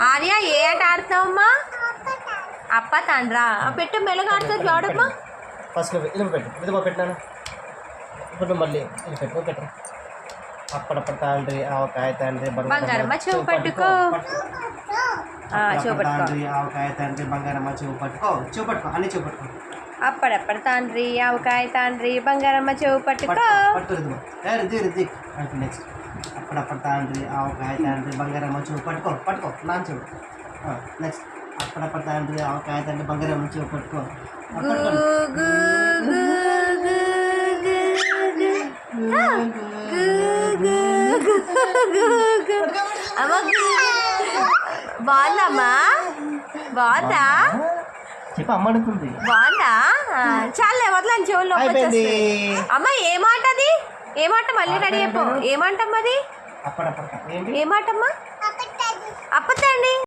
ఆర్య ఏ ఆట ఆడుతున్నావమ్మా? అప్ప తండ్రా. పెట్టు మెల్లగా ఆడుతుంది చూడమ్మా ఫస్ట్ పెట్టు. ఇది పెట్టినాను ఇప్పుడు మళ్ళీ ఇది పెట్టు తండ్రి ఆవకాయ తండ్రి బంగారమ్మ చెవు పట్టుకో. ఆ, చెవు పట్టుకో. తండ్రి ఆవకాయ తండ్రి బంగారమ్మ చెవు పట్టుకో. చెవు పట్టుకో అన్ని చెవు పట్టుకో. అప్పడప్పటి తండ్రి ఆవకాయ తండ్రి బంగారమ్మ చెవు పట్టుకో. నెక్స్ట్ అప్పుడప్పుడు తండ్రి ఆవకాయ తండ్రి బంగారమ్మ చెవు పట్టుకో పట్టుకో. నాన్న చెవు. నెక్స్ట్ అప్పుడప్పుడు తండ్రి ఆవకాయ తండ్రి బంగారమ్మ చెవు పట్టుకో. బాగుందమ్మా బాగుందా? చెప్పు అమ్మ అడుగుతుంది బాగుందా ఆ, చాలే వదలని చెవుల్లో అయిపోయింది. అమ్మ ఏ మాట అది ఏ మాట మళ్ళీ రెడీ అయిపో? ఏ మాట అమ్మది అప్పుడప్పుడు ఏంటి? ఏ మాటమ్మా? అప్పతండి